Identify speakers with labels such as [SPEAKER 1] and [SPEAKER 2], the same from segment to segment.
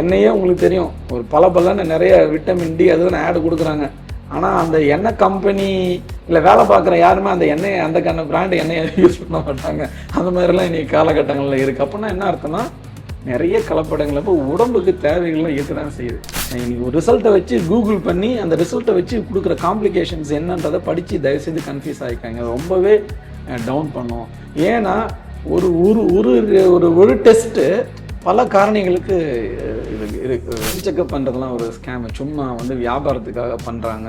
[SPEAKER 1] எண்ணெயே உங்களுக்கு தெரியும். ஒரு பல பலன்னு நிறைய விட்டமின் டி அதுன்னு ஆடு கொடுக்குறாங்க. ஆனால் அந்த எண்ணெய் கம்பெனி இல்லை வேலை பார்க்குற யாருமே அந்த எண்ணெயை அந்த கண்ண பிராண்ட் எண்ணெயை யூஸ் பண்ண மாட்டாங்க. அந்த மாதிரிலாம் இன்றைக்கி காலகட்டங்களில் இருக்குது அப்படின்னா என்ன அர்த்தம்னா நிறைய கலப்படங்கள் இப்போ உடம்புக்கு தேவைகள்லாம் இருக்க தான் செய்யுது. இன்னைக்கு ஒரு ரிசல்ட்டை வச்சு கூகுள் பண்ணி அந்த ரிசல்ட்டை வச்சு கொடுக்குற காம்ப்ளிகேஷன்ஸ் என்னன்றதை படித்து தயவுசெய்து கன்ஃபியூஸ் ஆகிக்காங்க ரொம்பவே டவுன் பண்ணும் ஏன்னா ஒரு ஒரு ஒரு ஒரு ஒரு டெஸ்ட்டு பல காரணிகளுக்கு இது இருக்கு செக்அப் பண்ணுறதுலாம் ஒரு ஸ்கேமு சும்மா வந்து வியாபாரத்துக்காக பண்ணுறாங்க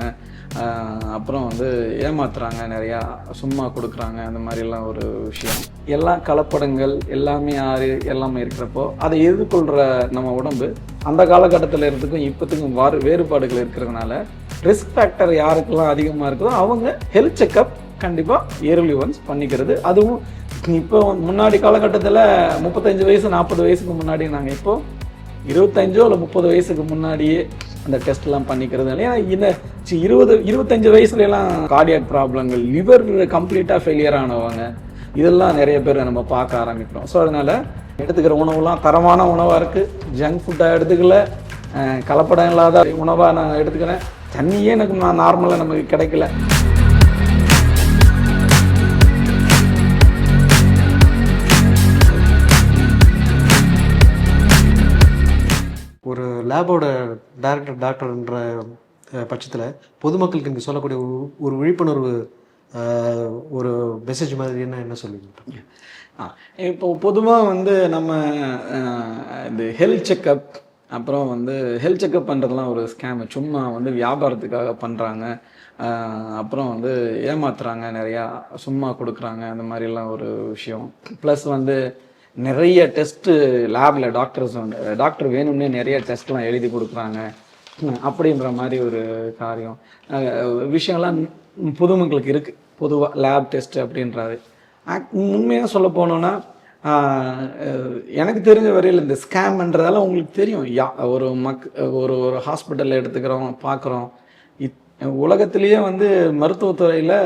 [SPEAKER 1] அப்புறம் வந்து ஏமாத்துறாங்க நிறையா. சும்மா கொடுக்குறாங்க. அந்த மாதிரிலாம் ஒரு விஷயம். எல்லா கலப்படங்கள் எல்லாமே ஆறு எல்லாமே இருக்கிறப்போ அதை எதிர்கொள்கிற நம்ம உடம்பு அந்த காலகட்டத்தில் இருந்துக்கும் இப்போத்துக்கும் வாறு வேறுபாடுகள் இருக்கிறதுனால ரிஸ்க் ஃபேக்டர் யாருக்கெல்லாம் அதிகமாக இருக்குதோ அவங்க ஹெல்த் செக்கப் கண்டிப்பாக இயர்லி ஒன்ஸ் பண்ணிக்கிறது. அதுவும் இப்போ முன்னாடி காலகட்டத்தில் முப்பத்தஞ்சு வயசு நாற்பது வயசுக்கு முன்னாடி நாங்கள் இப்போ இருபத்தஞ்சோ இல்லை முப்பது வயசுக்கு முன்னாடியே அந்த டெஸ்ட்லாம் பண்ணிக்கிறது ஏன்னா இந்த இருபது இருபத்தஞ்சு வயசுல எல்லாம் கார்டியாக் ப்ராப்ளங்கள் லிவர் கம்ப்ளீட்டாக ஃபெயிலியர் ஆனவங்க இதெல்லாம் நிறைய பேர் நம்ம பார்க்க ஆரம்பிக்கிறோம். ஸோ அதனால் எடுத்துக்கிற உணவுலாம் தரமான உணவாக இருக்குது ஜங்க் ஃபுட்டாக எடுத்துக்கல. கலப்படம் இல்லாத உணவாக நான் எடுத்துக்கிறேன். தண்ணியே எனக்கு நான் நார்மலாக நமக்கு கிடைக்கல.
[SPEAKER 2] லேபோட டைரக்டர் டாக்டர்ன்ற பட்சத்தில் பொதுமக்களுக்கு நீங்கள் சொல்லக்கூடிய ஒரு- ஒரு விழிப்புணர்வு ஒரு மெசேஜ் மாதிரி என்ன என்ன சொல்லுவீங்க?
[SPEAKER 1] இப்போ பொதுவாக வந்து நம்ம இந்த ஹெல்த் செக்கப் அப்புறம் வந்து ஹெல்த் செக்கப் பண்ணுறதுலாம் ஒரு ஸ்கேம் சும்மா வந்து வியாபாரத்துக்காக பண்ணுறாங்க அப்புறம் வந்து ஏமாத்துறாங்க நிறையா. சும்மா கொடுக்குறாங்க. அந்த மாதிரிலாம் ஒரு விஷயம். ப்ளஸ் வந்து நிறைய டெஸ்ட்டு லேபில் டாக்டர்ஸ் டாக்டர் வேணும்னே நிறைய டெஸ்ட்லாம் எழுதி கொடுக்குறாங்க. அப்படின்ற மாதிரி ஒரு காரியம். விஷயம்லாம் புதுமக்களுக்கு இருக்குது பொதுவாக லேப் டெஸ்ட்டு அப்படின்றது. உண்மையாக சொல்ல போனோன்னா எனக்கு தெரிஞ்ச வரையில் இந்த ஸ்கேம்ன்றதால உங்களுக்கு தெரியும். யா ஒரு மக் ஒரு ஒரு ஹாஸ்பிட்டலில் எடுத்துக்கிறோம் பார்க்குறோம் இத் உலகத்திலேயே வந்து மருத்துவத்துறையில்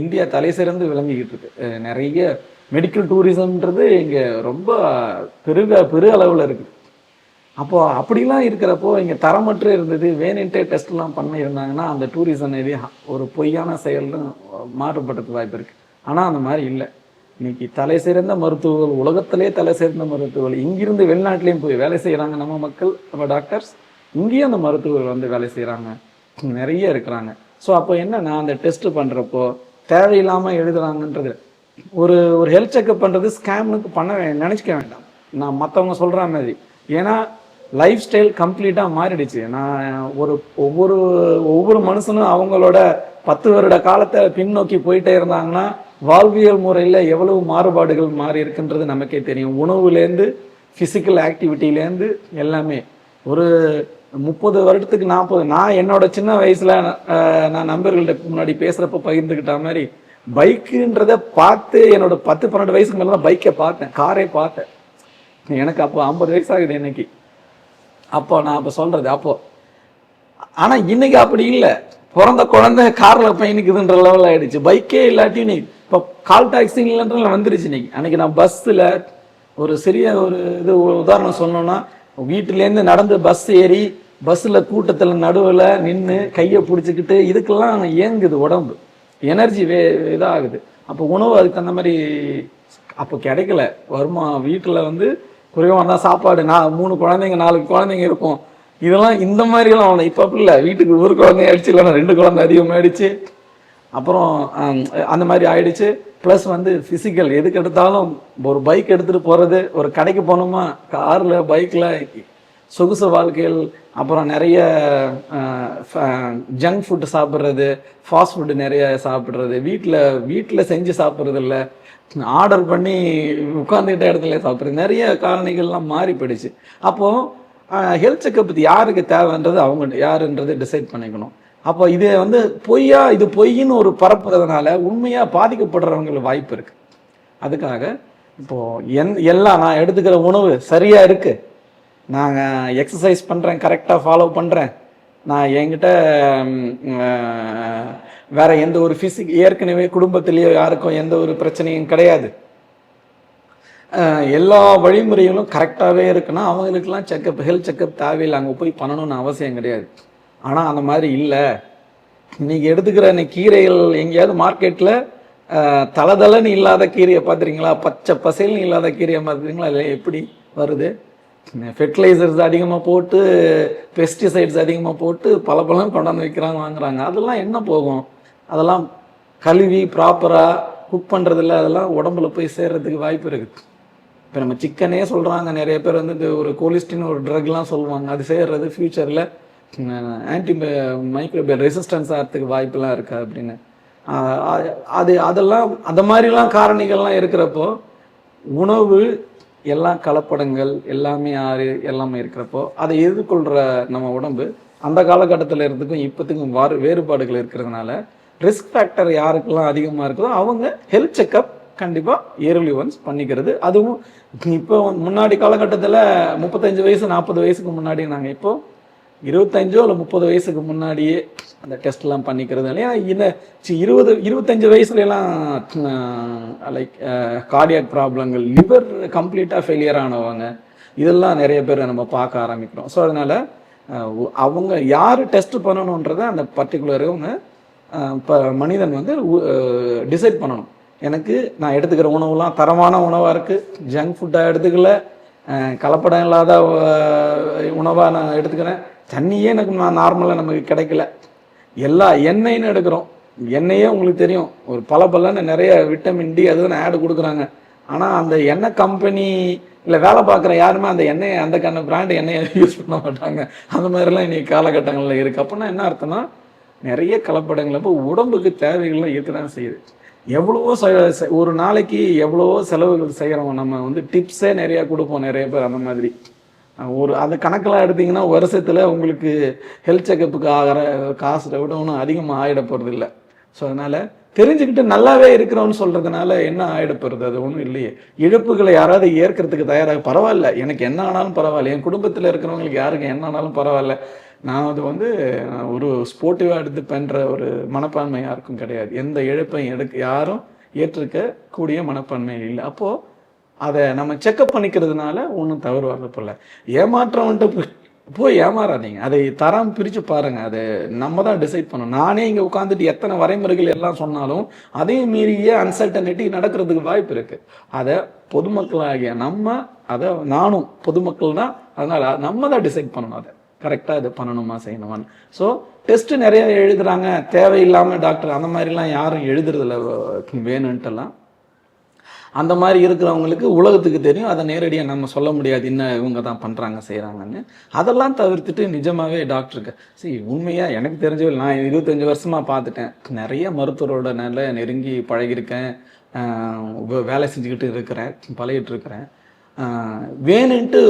[SPEAKER 1] இந்தியா தலை சிறந்து விளங்கிக்கிட்டு இருக்கு. நிறைய மெடிக்கல் டூரிசம்ன்றது இங்கே ரொம்ப பெருக பெரு அளவில் இருக்குது அப்போது அப்படிலாம் இருக்கிறப்போ இங்கே தரமற்று இருந்தது. வேணுன்ட்டே டெஸ்ட்லாம் பண்ணியிருந்தாங்கன்னா அந்த டூரிசம் இது ஒரு பொய்யான செயல்னு மாறுபடுறதுக்கு வாய்ப்பு இருக்குது ஆனால் அந்த மாதிரி இல்லை. இன்னைக்கு தலை சிறந்த மருத்துவர்கள் உலகத்திலே தலை சிறந்த மருத்துவர்கள் இங்கிருந்து வெளிநாட்டிலையும் போய் வேலை செய்கிறாங்க நம்ம மக்கள் நம்ம டாக்டர்ஸ் இங்கேயும் அந்த மருத்துவர்கள் வந்து வேலை செய்கிறாங்க நிறைய இருக்கிறாங்க. ஸோ அப்போ என்னன்னா அந்த டெஸ்ட்டு பண்ணுறப்போ தேவையில்லாமல் எழுதுகிறாங்கன்றது ஒரு ஒரு ஹெல்த் செக்அப் பண்ணுறது ஸ்கேம்னுக்கு பண்ண நினச்சிக்க வேண்டாம். நான் மற்றவங்க சொல்கிற மாதிரி. ஏன்னா லைஃப் ஸ்டைல் கம்ப்ளீட்டாக மாறிடுச்சு. நான் ஒரு ஒவ்வொரு ஒவ்வொரு மனுஷனும் அவங்களோட பத்து வருட காலத்தை பின்னோக்கி போயிட்டே இருந்தாங்கன்னா வாழ்வியல் முறையில் எவ்வளவு மாறுபாடுகள் மாறி இருக்குன்றது நமக்கே தெரியும். உணவுலேருந்து ஃபிசிக்கல் ஆக்டிவிட்டிலேருந்து எல்லாமே. ஒரு முப்பது வருடத்துக்கு நாற்பது நான் என்னோட சின்ன வயசில் நான் நண்பர்கள்ட்ட முன்னாடி பேசுகிறப்ப பகிர்ந்துக்கிட்ட மாதிரி பைக்குன்றத பார்த்து என்னோட பத்து பன்னெண்டு வயசுக்கு மேலே தான் பைக்கை பார்த்தேன் காரே பார்த்தேன். எனக்கு அப்போ ஐம்பது வயசு ஆகுது இன்னைக்கு. அப்போ நான் அப்போ சொல்கிறது அப்போ ஆனால் இன்னைக்கு அப்படி இல்லை. பிறந்த குழந்தை காரில் பயணிக்குதுன்ற லெவல் ஆகிடுச்சு பைக்கே இல்லாட்டி நீ இப்போ கால் டாக்ஸி இல்லைன்ற வந்துருச்சு இன்னைக்கு. அன்றைக்கி நான் பஸ்ஸில் ஒரு சிறிய ஒரு இது உதாரணம் சொன்னோன்னா வீட்டிலேருந்து நடந்து பஸ் ஏறி பஸ்ஸில் கூட்டத்தில் நடுவில் நின்று கையை பிடிச்சிக்கிட்டு இதுக்கெல்லாம் இயங்குது உடம்பு. எனர்ஜி வே இதாகுது. அப்போ உணவு அதுக்கு தகுந்த மாதிரி அப்போ கிடைக்கல. வருமா வீட்டில் வந்து குறைவாக தான் சாப்பாடு நான் மூணு குழந்தைங்க நாலு குழந்தைங்க இருக்கும். இதெல்லாம் இந்த மாதிரிலாம் அவனை இப்போ அப்படி இல்லை. வீட்டுக்கு ஒரு குழந்தைய அடிச்சு இல்லைன்னா ரெண்டு குழந்தை அதிகமாக அடிச்சு அப்புறம் அந்த மாதிரி ஆயிடுச்சு. ப்ளஸ் வந்து ஃபிசிக்கல் எதுக்கு எடுத்தாலும் ஒரு பைக் எடுத்துகிட்டு போகிறது ஒரு கடைக்கு போனோமா காரில் பைக்கில் சொகுசு வாழ்க்கையில் அப்புறம் நிறைய ஜங்க் ஃபுட்டு சாப்பிட்றது ஃபாஸ்ட் ஃபுட்டு நிறைய சாப்பிட்றது வீட்டில் வீட்டில் செஞ்சு சாப்பிட்றது இல்லை ஆர்டர் பண்ணி உட்காந்துக்கிட்ட இடத்துல சாப்பிட்றது. நிறைய காரணிகள்லாம் மாறி போயிடுச்சு. அப்போது ஹெல்த் செக்கப் யாருக்கு தேவைன்றது அவங்க யாருன்றது டிசைட் பண்ணிக்கணும். அப்போ இது வந்து பொய்யா இது பொய்ன்னு ஒரு பரப்புறதுனால உண்மையாக பாதிக்கப்படுறவங்களுக்கு வாய்ப்பு இருக்குது அதுக்காக இப்போது என் எல்லாம் நான் எடுத்துக்கிற உணவு சரியாக இருக்குது நான் எக்ஸசைஸ் பண்ணுறேன் கரெக்டாக ஃபாலோ பண்ணுறேன் நான் என்கிட்ட வேற எந்த ஒரு ஃபிசிக் ஏற்கனவே குடும்பத்திலேயோ யாருக்கும் எந்த ஒரு பிரச்சனையும் கிடையாது. எல்லா வழிமுறைகளும் கரெக்டாகவே இருக்குன்னா அவங்களுக்குலாம் செக்கப் ஹெல்த் செக்கப் தேவையில்லை. அங்கே போய் பண்ணணும்னு அவசியம் கிடையாது. ஆனால் அந்த மாதிரி இல்லை. இன்னைக்கு எடுத்துக்கிற அந்த கீரைகள் எங்கேயாவது மார்க்கெட்டில் தளதளன்னு இல்லாத கீரையை பார்த்துறீங்களா பச்சை பசேல்னு இல்லாத கீரையை பார்த்துறீங்களா இல்லை எப்படி வருது? ஃபெர்டிலைசர்ஸ் அதிகமாக போட்டு பெஸ்டிசைட்ஸ் அதிகமாக போட்டு பல பழம் கொண்டாந்து வைக்கிறாங்க வாங்குறாங்க. அதெல்லாம் என்ன போகும்? அதெல்லாம் கழுவி ப்ராப்பராக குக் பண்ணுறதில்ல அதெல்லாம் உடம்புல போய் சேர்கிறதுக்கு வாய்ப்பு இருக்குது. இப்போ நம்ம சிக்கனே சொல்கிறாங்க நிறைய பேர் வந்து இந்த ஒரு கோலிஸ்டின் ஒரு ட்ரக்லாம் சொல்லுவாங்க. அது செய்கிறது ஃப்யூச்சரில் ஆன்டி மைக்ரோபியல் ரெசிஸ்டன்ஸ் ஆகிறதுக்கு வாய்ப்பெல்லாம் இருக்கா அப்படின்னு. அது- அது அதெல்லாம் அந்த மாதிரிலாம் காரணிகள்லாம் இருக்கிறப்போ உணவு எல்லாம் கலப்படங்கள் எல்லாமே ஆறு எல்லாமே இருக்கிறப்போ அதை எதிர்கொள்கிற நம்ம உடம்பு அந்த காலகட்டத்தில் இருந்துக்கும் இப்போத்துக்கும் வாறு வேறுபாடுகள் இருக்கிறதுனால ரிஸ்க் ஃபேக்டர் யாருக்கெல்லாம் அதிகமாக இருக்குதோ அவங்க ஹெல்த் செக்கப் கண்டிப்பாக இயர்லி ஒன்ஸ் பண்ணிக்கிறது. அதுவும் இப்போ முன்னாடி காலகட்டத்தில் முப்பத்தஞ்சு வயசு நாற்பது வயசுக்கு முன்னாடி நாங்கள் இப்போது இருபத்தஞ்சோ இல்லை முப்பது வயசுக்கு முன்னாடியே அந்த டெஸ்ட்லாம் பண்ணிக்கிறது ஏன்னா இந்த சி- இருபது இருபத்தஞ்சு வயசுலலாம் லைக் கார்டியாக் ப்ராப்ளங்கள் லிவர் கம்ப்ளீட்டாக ஃபெயிலியர் ஆனவங்க இதெல்லாம் நிறைய பேர் நம்ம பார்க்க ஆரம்பிக்கிறோம். ஸோ அதனால் அவங்க யார் டெஸ்ட் பண்ணணுன்றத அந்த பர்டிகுலரவங்க இப்போ மனிதன் வந்து டிசைட் பண்ணணும். எனக்கு நான் எடுத்துக்கிற உணவுலாம் தரமான உணவாக இருக்குது ஜங்க் ஃபுட்டாக எடுத்துக்கல கலப்படம் இல்லாத உணவாக நான் எடுத்துக்கிறேன். தண்ணியே எனக்கு நான் நார்மலாக நமக்கு கிடைக்கல. எல்லா எண்ணெய்னு எடுக்கிறோம். எண்ணெயே உங்களுக்கு தெரியும். ஒரு பல பலன்னு நிறைய விட்டமின் டி அதுன்னு ஆடு கொடுக்குறாங்க. ஆனால் அந்த எண்ணெய் கம்பெனி இல்லை வேலை பார்க்குற யாருமே அந்த எண்ணெயை அந்த கண்ண பிராண்ட் எண்ணெயை யூஸ் பண்ண மாட்டாங்க. அந்த மாதிரிலாம் இன்றைக்கி காலகட்டங்களில் இருக்குது அப்படின்னா என்ன அர்த்தம்னா நிறைய கலப்படங்கள் அப்போ உடம்புக்கு தேவைகள்லாம் இருக்க தான் செய்யுது. எவ்வளவோ ஒரு நாளைக்கு எவ்வளவோ செலவுகள் செய்கிறோம் நம்ம வந்து டிப்ஸே நிறையா கொடுப்போம் நிறைய பேர் அந்த மாதிரி. ஒரு அந்த கணக்கெல்லாம் எடுத்தீங்கன்னா வருஷத்தில் உங்களுக்கு ஹெல்த் செக்கப்புக்கு ஆகிற காசை விட ஒன்றும் அதிகமாக ஆகிட போகிறது இல்லை ஸோ அதனால் தெரிஞ்சுக்கிட்டு நல்லாவே இருக்கிறோம்னு சொல்கிறதுனால என்ன ஆகிட அது ஒன்றும் இல்லையே. இழப்புகளை யாராவது ஏற்கிறதுக்கு தயாராக பரவாயில்ல. எனக்கு என்ன ஆனாலும் பரவாயில்ல. என் குடும்பத்தில் இருக்கிறவங்களுக்கு யாருக்கு என்ன ஆனாலும் பரவாயில்ல. நான் அது வந்து நான் ஒரு ஸ்போர்ட்டிவாக எடுத்து பண்ணுற ஒரு மனப்பான்மை யாருக்கும் கிடையாது. எந்த இழப்பையும் எடுக்க யாரும் ஏற்றுக்க கூடிய மனப்பான்மை இல்லை. அப்போது அதை நம்ம செக்கப் பண்ணிக்கிறதுனால ஒன்றும் தவறு வரப்போல ஏமாற்றம் வந்துட்டு போய் போய் ஏமாறாதீங்க. அதை தரம் பிரித்து பாருங்க. அதை நம்ம தான் டிசைட் பண்ணணும். நானே இங்கே உட்காந்துட்டு எத்தனை வரைமுறைகள் எல்லாம் சொன்னாலும் அதையும் மீறியே அன்சர்டனிட்டி நடக்கிறதுக்கு வாய்ப்பு இருக்குது அதை பொதுமக்களாகிய நம்ம அதை நானும் பொதுமக்கள் தான். அதனால் நம்ம தான் டிசைட் பண்ணணும் அதை. கரெக்டாக இது பண்ணணுமா செய்யணுமான்னு. ஸோ டெஸ்ட்டு நிறைய எழுதுகிறாங்க தேவையில்லாமல் டாக்டர் அந்த மாதிரிலாம் யாரும் எழுதுறதில்ல வேணுன்ட்டுலாம். அந்த மாதிரி இருக்கிறவங்களுக்கு உலகத்துக்கு தெரியும். அதை நேரடியாக நம்ம சொல்ல முடியாது. என்ன இவங்க தான் பண்ணுறாங்க செய்கிறாங்கன்னு அதெல்லாம் தவிர்த்துட்டு நிஜமாகவே டாக்டருக்கு சரி உண்மையாக எனக்கு தெரிஞ்ச நான் இருபத்தஞ்சி வருஷமாக பார்த்துட்டேன். நிறைய மருத்துவரோட நல்ல நெருங்கி பழகியிருக்கேன். வே- வேலை செஞ்சுக்கிட்டு இருக்கிறேன். பழகிட்டு இருக்கிறேன். வேணுன்ட்டு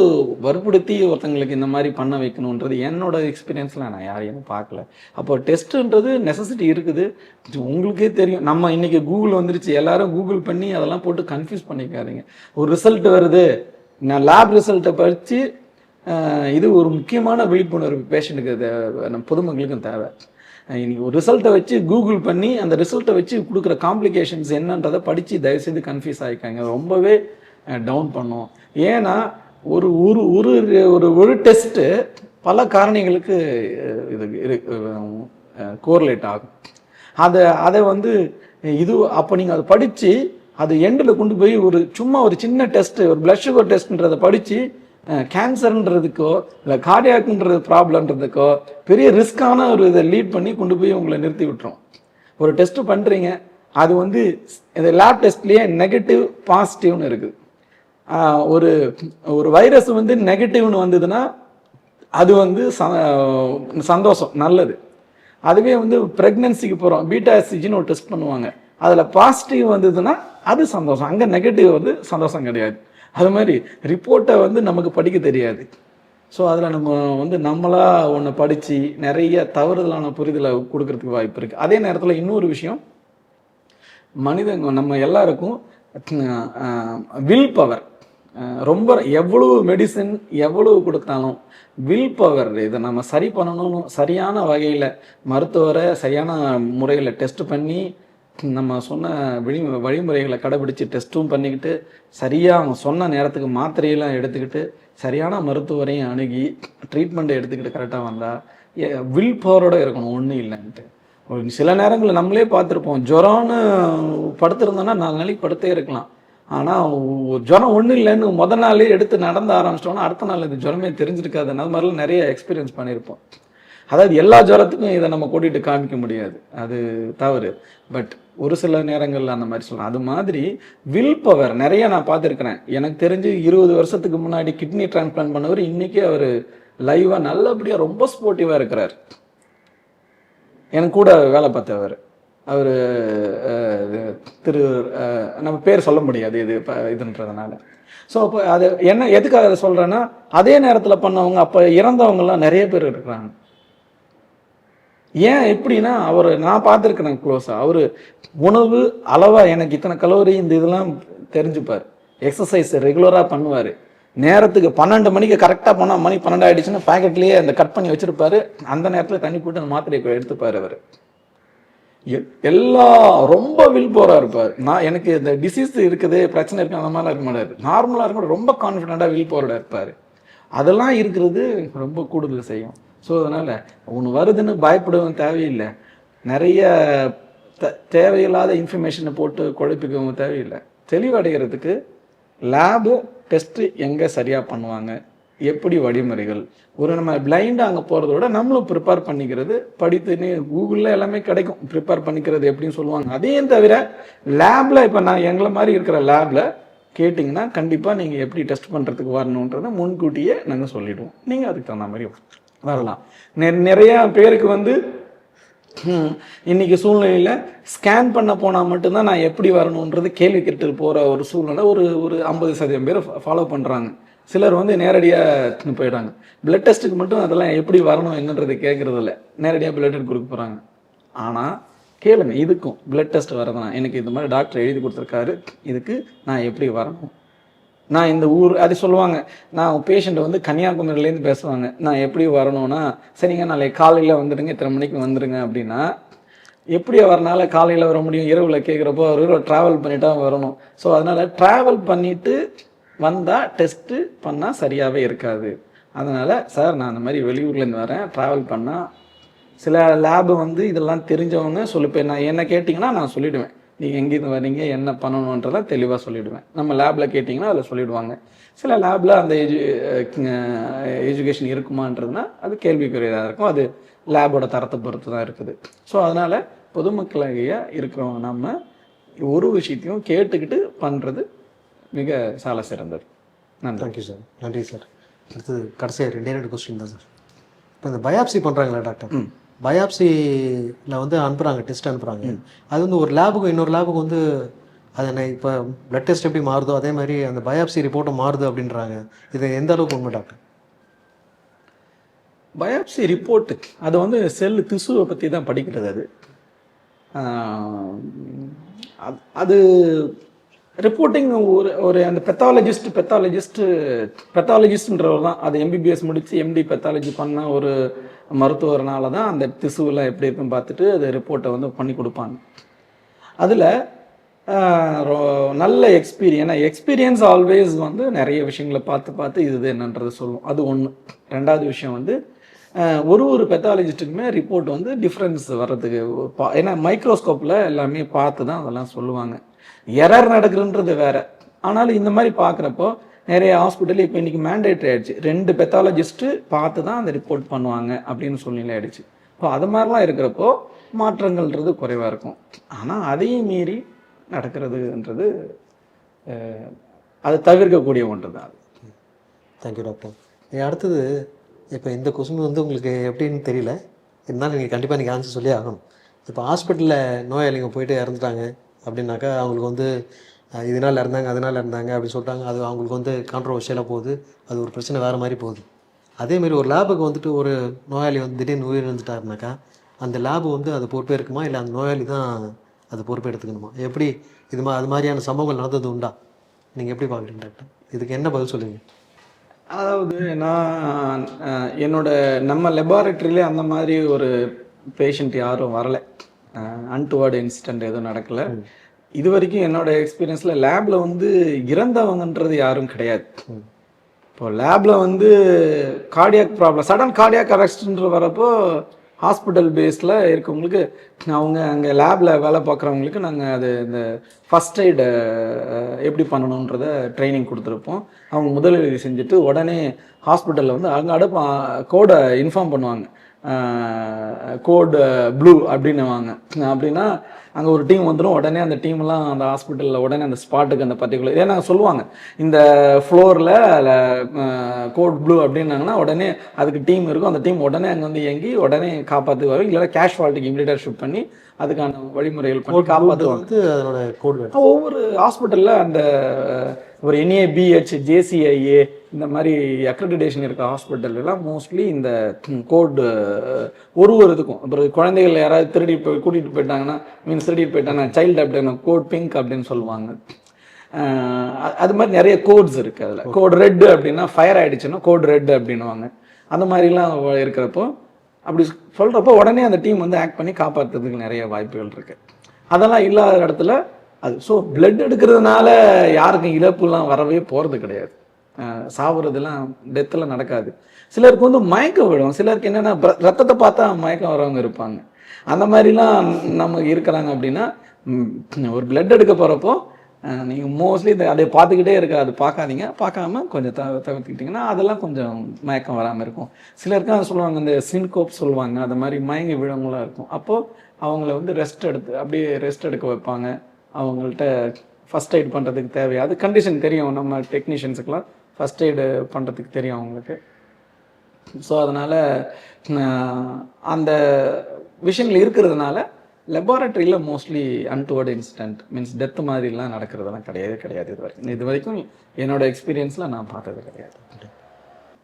[SPEAKER 1] வற்புறுத்தி ஒருத்தங்களுக்கு இந்த மாதிரி பண்ண வைக்கணுன்றது என்னோட எக்ஸ்பீரியன்ஸில் நான் யாரையும் பார்க்கல. அப்போ டெஸ்ட்டுன்றது நெசசிட்டி இருக்குது. உங்களுக்கே தெரியும். நம்ம இன்றைக்கி கூகுள் வந்துருச்சு. எல்லாரும் கூகுள் பண்ணி அதெல்லாம் போட்டு கன்ஃபியூஸ் பண்ணிக்காதீங்க. ஒரு ரிசல்ட் வருது. நான் லேப் ரிசல்ட்டை படித்து இது ஒரு முக்கியமான விழிப்புணர்வு பேஷண்ட்டுக்கு நம்ம பொதுமக்களுக்கும் தேவை. இன்னைக்கு ஒரு ரிசல்ட்டை வச்சு கூகுள் பண்ணி அந்த ரிசல்ட்டை வச்சு கொடுக்குற காம்ப்ளிகேஷன்ஸ் என்னன்றதை படித்து தயவுசெய்து கன்ஃபியூஸ் ஆகிக்காங்க ரொம்பவே டவுன் பண்ணும். ஏன்னா ஒரு ஒரு ஒரு ஒரு ஒரு டெஸ்ட்டு பல காரணிகளுக்கு இது கோரிலேட் ஆகும். அதை அதை வந்து இது அப்போ நீங்கள் அதை படித்து அது எண்டில் கொண்டு போய் ஒரு சும்மா ஒரு சின்ன டெஸ்ட்டு ஒரு பிளட் சுகர் டெஸ்ட்ன்றதை படித்து கேன்சர்ன்றதுக்கோ இல்லை கார்டியாக்குன்றது ப்ராப்ளம்ன்றதுக்கோ பெரிய ரிஸ்க்கான ஒரு இதை லீட் பண்ணி கொண்டு போய் உங்களை நிறுத்தி விட்டுரும். ஒரு டெஸ்ட்டு பண்ணுறீங்க அது வந்து இந்த லேப் டெஸ்ட்லேயே நெகட்டிவ் பாசிட்டிவ்னு இருக்குது. ஒரு ஒரு வைரஸ் வந்து நெகட்டிவ்னு வந்ததுன்னா அது வந்து ச- சந்தோஷம் நல்லது. அதுவே வந்து ப்ரெக்னன்சிக்கு போகிறோம் பீட்டா எஸ்சிஜின்னு ஒரு டெஸ்ட் பண்ணுவாங்க. அதில் பாசிட்டிவ் வந்ததுன்னா அது சந்தோஷம். அங்கே நெகட்டிவ் வந்து சந்தோஷம் கிடையாது. அது மாதிரி ரிப்போர்ட்டை வந்து நமக்கு படிக்க தெரியாது. ஸோ அதில் நம்ம வந்து நம்மளாக ஒன்று படித்து நிறைய தவறுதலான புரிதலை கொடுக்கறதுக்கு வாய்ப்பு இருக்குது அதே நேரத்தில் இன்னொரு விஷயம். மனிதங்க நம்ம எல்லாருக்கும் வில் பவர் ரொம்ப எவ்வளவு மெடிசின் எவ்வளவு கொடுத்தாலும் வில் பவர் இதை நம்ம சரி பண்ணணும்னு சரியான வகையில் மருத்துவரை சரியான முறையில் டெஸ்ட் பண்ணி நம்ம சொன்ன விழி வழிமுறைகளை கடைபிடிச்சு டெஸ்ட்டும் பண்ணிக்கிட்டு சரியாக அவங்க சொன்ன நேரத்துக்கு மாத்திரையெல்லாம் எடுத்துக்கிட்டு சரியான மருத்துவரையும் அணுகி ட்ரீட்மெண்ட்டை எடுத்துக்கிட்டு கரெக்டாக வந்தால் வில் பவரோடு இருக்கணும் ஒன்றும் இல்லைன்ட்டு. சில நேரங்களில் நம்மளே பார்த்துருப்போம் ஜுரம்னு படுத்திருந்தோன்னா நாலு நாளைக்கு படுத்தே இருக்கலாம். ஆனால் ஜுரம் ஒன்றும் இல்லைன்னு முத நாளே எடுத்து நடந்து ஆரம்பிச்சிட்டோம்னா அடுத்த நாள் இது ஜுரமே தெரிஞ்சிருக்காது. அது மாதிரிலாம் நிறைய எக்ஸ்பீரியன்ஸ் பண்ணியிருப்போம். அதாவது எல்லா ஜுரத்துக்கும் இதை நம்ம கூட்டிகிட்டு காமிக்க முடியாது. அது தவறு. பட் ஒரு சில நேரங்களில் அந்த மாதிரி சொல்லலாம். அது மாதிரி வில் பவர் நிறைய நான் பார்த்துருக்குறேன். எனக்கு தெரிஞ்சு இருபது வருஷத்துக்கு முன்னாடி கிட்னி டிரான்ஸ்பிளான்ட் பண்ணவர் இன்றைக்கி அவர் லைவாக நல்லபடியாக ரொம்ப ஸ்போர்ட்டிவாக இருக்கிறார். எனக்கு கூட வேலை பார்த்தவர். அவர் திரு நம்ம பேர் சொல்ல முடியாது இது இப்போ இதுன்றதுனால. ஸோ அப்போ அது என்ன எதுக்காக அதை சொல்கிறேன்னா அதே நேரத்தில் பண்ணவங்க அப்போ இறந்தவங்கலாம் நிறைய பேர் இருக்கிறாங்க. ஏன் எப்படின்னா அவர் நான் பார்த்துருக்கிறேன் க்ளோஸாக அவர் உணவு அளவாக எனக்கு இத்தனை கலோரி இந்த இதெல்லாம் தெரிஞ்சுப்பார். எக்ஸசைஸ் ரெகுலராக பண்ணுவார். நேரத்துக்கு பன்னெண்டு மணிக்கு கரெக்டாக போனால் மணி பன்னெண்டு ஆகிடுச்சுன்னா பேக்கெட்லேயே அந்த கட் பண்ணி வச்சுருப்பாரு. அந்த நேரத்தில் தண்ணி போட்டு அந்த மாத்திரையை எடுத்துப்பார் அவர். எல்லா ரொம்ப வில் போரா இருப்பார். நான் எனக்கு இந்த டிசீஸ் இருக்குது பிரச்சனை இருக்கு அந்த மாதிரிலாம் இருக்க மாட்டார். நார்மலாக இருக்க ரொம்ப கான்ஃபிடெண்ட்டாக வில் போரோட இருப்பார். அதெல்லாம் இருக்கிறது ரொம்ப கூடுதல் செய்யும் ஸோ அதனால் ஒன்று வருதுன்னு பயப்படவும் தேவையில்லை. நிறைய த தேவையில்லாத இன்ஃபர்மேஷனை போட்டு குழப்பிக்கவும் தேவையில்லை. தெளிவடைகிறதுக்கு லேபு டெஸ்ட்டு எங்கே சரியாக பண்ணுவாங்க? எப்படி வழிமுறைகள்? ஒரு நம்ம பிளைண்டாக அங்கே போகிறத விட நம்மளும் ப்ரிப்பேர் பண்ணிக்கிறது படித்துன்னு கூகுளில் எல்லாமே கிடைக்கும். ப்ரிப்பேர் பண்ணிக்கிறது எப்படின்னு சொல்லுவாங்க. அதையும் தவிர லேபில் இப்போ நான் எங்களை மாதிரி இருக்கிற லேபில் கேட்டிங்கன்னா கண்டிப்பாக நீங்கள் எப்படி டெஸ்ட் பண்ணுறதுக்கு வரணுன்றதை முன்கூட்டியே நாங்கள் சொல்லிவிடுவோம் நீங்கள் அதுக்கு தகுந்த மாதிரி வரலாம். நெ- நிறையா பேருக்கு வந்து இன்றைக்கி இன்னைக்கு சூழ்நிலையில் ஸ்கேன் பண்ண போனால் மட்டும்தான் நான் எப்படி வரணுன்றது கேள்வி கேட்டு போகிற ஒரு சூழ்நிலை ஒரு ஒரு ஐம்பது சதவீதம் பேர் ஃபாலோ பண்ணுறாங்க சிலர் வந்து நேரடியாக போயிடுறாங்க. பிளட் டெஸ்ட்டுக்கு மட்டும் அதெல்லாம் எப்படி வரணும் என்னன்றது கேட்குறது இல்லை நேரடியாக பிளட் எடுத்து கொடுக்க போகிறாங்க ஆனால் கேளுங்க இதுக்கும் பிளட் டெஸ்ட் வரதுனா. எனக்கு இந்த மாதிரி டாக்டர் எழுதி கொடுத்துருக்காரு. இதுக்கு நான் எப்படி வரணும்? நான் இந்த ஊர் அது சொல்லுவாங்க நான் பேஷண்ட் வந்து கன்னியாகுமரியிலேருந்து பேசுவாங்க. நான் எப்படி வரணும்னா சரிங்க நாளைக்கு காலையில் வந்துடுங்க இத்தனை மணிக்கு வந்துடுங்க அப்படின்னா எப்படி வரனால காலையில் வர முடியும்? இரவில் கேட்குறப்போ அவர் ட்ராவல் பண்ணிட்டா வரணும். ஸோ அதனால் ட்ராவல் பண்ணிவிட்டு வந்தால் டெஸ்ட்டு பண்ணால் சரியாகவே இருக்காது. அதனால் சார் நான் அந்த மாதிரி வெளியூர்லேருந்து வரேன். ட்ராவல் பண்ணால் சில லேபு வந்து இதெல்லாம் தெரிஞ்சவங்க சொல்லிப்பேன் நான் என்ன கேட்டிங்கன்னா நான் சொல்லிவிடுவேன் நீங்கள் எங்கேருந்து வரீங்க? என்ன பண்ணணுன்றதெல்லாம் தெளிவாக சொல்லிவிடுவேன் நம்ம லேபில் கேட்டிங்கன்னா அதில் சொல்லிவிடுவாங்க சில லேபில் அந்த எஜு எஜுகேஷன் இருக்குமான்றதுனா அது கேள்விக்குரியதாக இருக்கும். அது லேபோட தரத்தை பொறுத்து தான் இருக்குது. ஸோ அதனால் பொதுமக்களாகிய இருக்கிறவங்க நம்ம ஒரு விஷயத்தையும் கேட்டுக்கிட்டு பண்ணுறது மிக சால சிறந்தது. நன்றி.
[SPEAKER 2] தேங்க்யூ சார் நன்றி சார் அடுத்தது கடைசியாக ரெண்டே ரெண்டு கொஸ்டின் தான் சார் இப்போ இந்த பயாப்சி பண்ணுறாங்களா டாக்டர் பயாப்சியில் வந்து அனுப்புகிறாங்க டெஸ்ட் அனுப்புகிறாங்க அது வந்து ஒரு லேபுக்கு இன்னொரு லேபுக்கு வந்து அது இப்போ பிளட் டெஸ்ட் எப்படி மாறுதோ அதே மாதிரி அந்த பயாப்சி ரிப்போர்ட்டும் மாறுது அப்படின்றாங்க. இது எந்த அளவுக்கு உண்மை டாக்டர்
[SPEAKER 1] பயாப்சி ரிப்போர்ட்டு அது வந்து செல் திசுவை பற்றி தான் படிக்கிறது அது- அது ரிப்போர்ட்டிங் ஒரு ஒரு அந்த பெத்தாலஜிஸ்ட் பெத்தாலஜிஸ்ட் பெத்தாலஜிஸ்ட்ன்றவர் தான். அது எம்பிபிஎஸ் முடித்து எம்டி பெத்தாலஜி பண்ண ஒரு மருத்துவர்னால தான் அந்த திசுவெல்லாம் எப்படி இருக்குன்னு பார்த்துட்டு அது ரிப்போர்ட்டை வந்து பண்ணி கொடுப்பாங்க. அதில் நல்ல எக்ஸ்பீரியன் எக்ஸ்பீரியன்ஸ் ஆல்வேஸ் வந்து நிறைய விஷயங்களை பார்த்து பார்த்து இது என்னன்றது சொல்லும். அது ஒன்று ரெண்டாவது விஷயம் வந்து ஒரு ஒரு பெத்தாலஜிஸ்ட்டுக்குமே ரிப்போர்ட் வந்து டிஃப்ரென்ஸ் வர்றதுக்கு பா- ஏன்னா மைக்ரோஸ்கோப்பில் எல்லாமே பார்த்து தான் அதெல்லாம் சொல்லுவாங்க. எரர் நடக்குதுன்றது வேற. ஆனாலும் இந்த மாதிரி பார்க்குறப்போ நிறைய ஹாஸ்பிட்டல் இப்போ இன்னைக்கு மேண்டேட்ரி ஆயிடுச்சு. ரெண்டு பெத்தாலஜிஸ்ட்டு பார்த்து தான் அந்த ரிப்போர்ட் பண்ணுவாங்க அப்படின்னு சூழ்நிலை ஆயிடுச்சு. இப்போ அது மாதிரிலாம் இருக்கிறப்போ மாற்றங்கள்ன்றது குறைவாக இருக்கும். ஆனால் அதையும் மீறி நடக்கிறதுன்றது அது தவிர்க்கக்கூடிய ஒன்று தான் அது.
[SPEAKER 2] தேங்க்யூ டாக்டர் அடுத்தது இப்போ இந்த கொஸ்டின் வந்து உங்களுக்கு எப்படின்னு தெரியல. இருந்தாலும் நீங்கள் கண்டிப்பாக நீங்கள் ஆன்சர் சொல்லி ஆகணும். இப்போ ஹாஸ்பிட்டலில் நோயாளிங்க போயிட்டு இறந்துட்டாங்க. அப்படின்னாக்கா அவங்களுக்கு வந்து இதனால் இருந்தாங்க இறந்தாங்க இருந்தாங்க இறந்தாங்க அப்படின்னு சொல்லிட்டாங்க. அது அவங்களுக்கு வந்து கான்ட்ரவர்ஷியலாக போகுது. அது ஒரு பிரச்சனை வேறு மாதிரி போகுது. அதேமாரி ஒரு லேபுக்கு வந்துட்டு ஒரு நோயாளி வந்து திடீர்னு உயிரிழந்துட்டாருனாக்கா அந்த லேபு வந்து அது பொறுப்பேற்குமா? இல்லை அந்த நோயாளி தான் அது பொறுப்பே எடுத்துக்கணுமா? எப்படி இது மா அது மாதிரியான சம்பவங்கள் நடந்தது உண்டா? நீங்கள் எப்படி பார்க்குறீங்க டாக்டர்? இதுக்கு என்ன பதில் சொல்லுங்கள்
[SPEAKER 1] அதாவது நான் என்னோட நம்ம லெபார்ட்டரியிலே அந்த மாதிரி ஒரு பேஷண்ட் யாரும் வரலை. அன்டுவர்டு இன்சிடென்ட் எதுவும் நடக்கல. இது வரைக்கும் என்னோட எக்ஸ்பீரியன்ஸில் லேபில் வந்து இறந்தவங்கன்றது யாரும் கிடையாது. இப்போ லேபில் வந்து கார்டியாக் ப்ராப்ளம் சடன் கார்டியாக் அரெஸ்ட்ன்ற வரப்போ ஹாஸ்பிட்டல் பேஸில் இருக்கவங்களுக்கு அவங்க அங்கே லேபில் வேலை பார்க்குறவங்களுக்கு நாங்கள் அது இந்த ஃபஸ்ட் எய்டு எப்படி பண்ணணுன்றத ட்ரைனிங் கொடுத்துருப்போம். அவங்க முதலுதவி செஞ்சுட்டு உடனே ஹாஸ்பிட்டலில் வந்து அங்கே அடுப்பு கோடை இன்ஃபார்ம் பண்ணுவாங்க. கோடு ப்ளூ அப்படின்னுவாங்க. அப்படின்னா அங்கே ஒரு டீம் வந்துடும் உடனே அந்த டீம்லாம் அந்த ஹாஸ்பிட்டலில் உடனே அந்த ஸ்பாட்டுக்கு அந்த பர்டிகுலர் ஏன்னா சொல்லுவாங்க இந்த ஃப்ளோரில் கோட் ப்ளூ அப்படின்னாங்கன்னா உடனே அதுக்கு டீம் இருக்கும். அந்த டீம் உடனே அங்கே வந்து இயங்கி உடனே காப்பாற்றி வரும் இல்லைன்னா கேஷ் ஃபால்ட்டுக்கு இம்மிடியேட்டாக ஷிஃப்ட் பண்ணி அதுக்கான வழிமுறைகள் காப்பாற்றுவாங்க
[SPEAKER 2] வந்து அதனோட கோட்
[SPEAKER 1] ஒவ்வொரு ஹாஸ்பிட்டலில் அந்த ஒரு என்ஏ பிஹெச் ஜேசிஐஏ இந்த மாதிரி அக்ரெடிடேஷன் இருக்க ஹாஸ்பிட்டல் எல்லாம் மோஸ்ட்லி இந்த கோட் ஒரு ஒரு இதுக்கும். அப்புறம் குழந்தைகள் யாராவது திருடி போய் கூட்டிகிட்டு போயிட்டாங்கன்னா மீன்ஸ் திருடிட்டு போயிட்டாங்கன்னா சைல்டு அப்படின்னு கோட் பிங்க் அப்படின்னு சொல்லுவாங்க. அது மாதிரி நிறைய கோட்ஸ் இருக்குது அதில். கோட் ரெட் அப்படின்னா ஃபயர் ஆயிடுச்சுன்னா கோட் ரெட் அப்படின்னுவாங்க. அந்த மாதிரிலாம் இருக்கிறப்போ அப்படி சொல்கிறப்போ உடனே அந்த டீம் வந்து ஆக்ட் பண்ணி காப்பாற்றுறதுக்கு நிறைய வாய்ப்புகள் இருக்குது அதெல்லாம் இல்லாத இடத்துல அது ஸோ பிளட் எடுக்கிறதுனால யாருக்கும் இழப்புலாம் வரவே போகிறது கிடையாது. சாவுறதுலாம் டெத்தில் நடக்காது. சிலருக்கு வந்து மயக்கம் விடும். சிலருக்கு என்னென்னா ரத்தத்தை பார்த்தா மயக்கம் வரவங்க இருப்பாங்க. அந்த மாதிரிலாம் நமக்கு இருக்கிறாங்க அப்படின்னா ஒரு பிளட் எடுக்க போகிறப்போ நீங்கள் மோஸ்ட்லி இந்த அதை பார்த்துக்கிட்டே இருக்க அது பார்க்காதீங்க. பார்க்காம கொஞ்சம் த தவிர்த்துக்கிட்டிங்கன்னா அதெல்லாம் கொஞ்சம் மயக்கம் வராமல் இருக்கும். சிலருக்கு அதை சொல்லுவாங்க இந்த சின்கோப் சொல்லுவாங்க அது மாதிரி மயங்கி விழவங்களாம் இருக்கும். அப்போது அவங்கள வந்து ரெஸ்ட் எடுத்து அப்படியே ரெஸ்ட் எடுக்க வைப்பாங்க. அவங்கள்ட்ட ஃபஸ்ட் எய்ட் பண்ணுறதுக்கு தேவையாது கண்டிஷன் தெரியும். நம்ம டெக்னீஷியன்ஸுக்கெலாம் ஃபஸ்ட் எய்டு பண்ணுறதுக்கு தெரியும் அவங்களுக்கு. ஸோ அதனால் அந்த விஷயங்கள் இருக்கிறதுனால லெபார்ட்டரியில் mostly untoward incident means death மாதிரிலாம் நடக்கிறதெல்லாம் கிடையவே கிடையாது இது வரைக்கும். இது வரைக்கும் என்னோட எக்ஸ்பீரியன்ஸில் நான் பார்த்தது கிடையாது.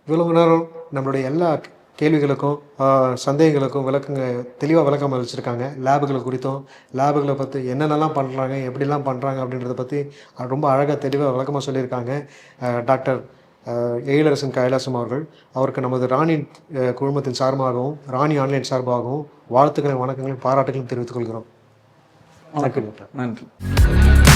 [SPEAKER 2] இவ்வளவு நேரம் நம்மளுடைய எல்லா கேள்விகளுக்கும் சந்தேகங்களுக்கும் விளக்கங்க தெளிவாக விளக்கம் அளிச்சிருக்காங்க லேபுகளை குறித்தும் லேபுகளை பற்றி என்னென்னலாம் பண்ணுறாங்க எப்படிலாம் பண்ணுறாங்க அப்படின்றத பற்றி ரொம்ப அழகாக தெளிவாக விளக்கமாக சொல்லியிருக்காங்க. டாக்டர் ஆஹ், எழிலரசன் கைலாசம் அவர்கள். அவருக்கு நமது ராணி குழுமத்தின் சார்பாகவும் ராணி ஆன்லைன் சார்பாகவும் வாழ்த்துக்களை வணக்கங்களையும் பாராட்டுகளையும் தெரிவித்துக் கொள்கிறோம்.
[SPEAKER 1] வணக்கம் நன்றி.